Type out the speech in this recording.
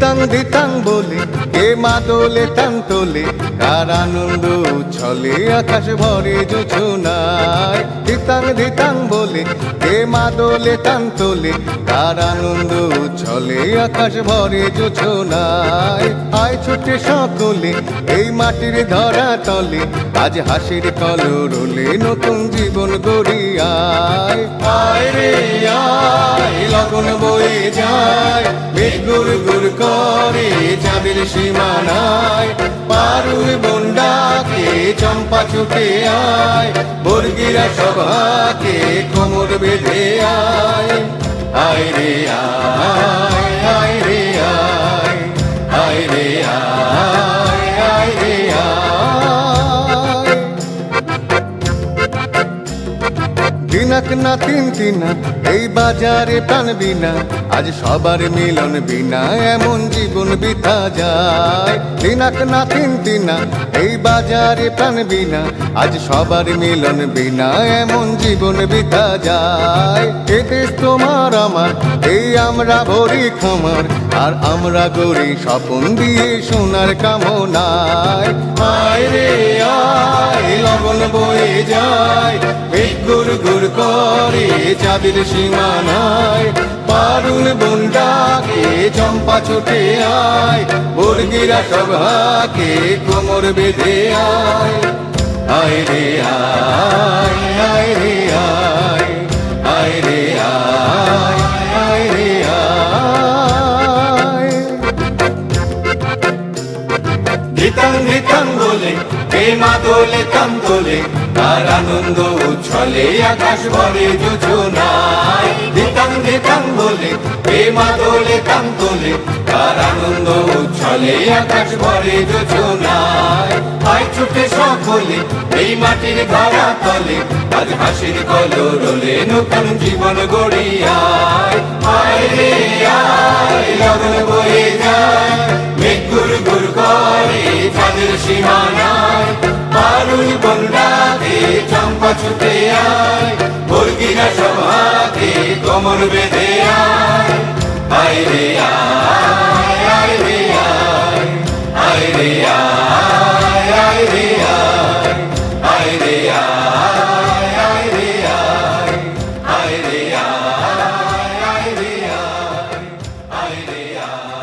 দিতাং দিতাং বলে, কে মা দোলে টান তোলে, কার আনন্দ ছলে আকাশ ভরে জোছনায়। দিতাং দিতাং বলে, কে মা দোলে টান তোলে, কার আনন্দ ছলে আকাশ ভরে জোছনায়। আয় ছুটে সকলে, এই মাটির ধরা তলে, আজ হাসির কলরলে নতুন জীবন গড়ি আয় আয় রে লগন বয়ে যায় গুর গুর করে চাঁদের সীমানায়। পারুল বন্ডাকে চম্পা ছুটে আয়, বর্গিরা সভাকে কোমর বেঁধে আয়। আয় রে, আয় আয় দিনাক না, তিন তিনা, এই বাজারে প্রাণ বিনা। আজ সবার মিলন বিনা, এমন জীবন বিতা যায়। দিনাক না, তিন তিনা, এই বাজারে প্রাণ বিনা। আজ সবার মিলন বিনা, এমন জীবন বিতা যায়। এ দেশ তোমার আমার, এই আমরা ভরি খামার। আর আমরা গড়ি স্বপন দিয়ে সোনার কামনায়। আয় রে, আয় লগন বয়ে যায় মেঘ গুড় গুড় করে চাঁদের সীমানায়। পারুল বন্ডাকে চম্পা ছুটে আয়, বর্গিরা সভাকে কোমর বেঁধে আয়। ধিতাং ধিতাং বলে, হে মা দোলে তাম তোলে তার আনন্দ উচ্ছলে আকাশ ভরে যোজনায়। ধিতাং ধিতাং বলে, হে মা দোলে তাম তোলে তার আনন্দ উচ্ছলে আকাশ ভরে যোজনায়। আয় ছুটে সকলে, এই মাটির ধরা তলে, আজ হাসির কলরলে নতুন জীবন গড়িয়ায়। আয় সীমানায় পারুল বন্ডাকে চম্পা ছুটে আয় মুরগিরা সভাকে কোমর বেঁধে আয়। আয় রে আয় আয় রে আয় আয় রে আয় আয় রে আয় আয় রে আয় আয় রে আয় আয় রে আয় আয় রে আয় আয় রে আয়।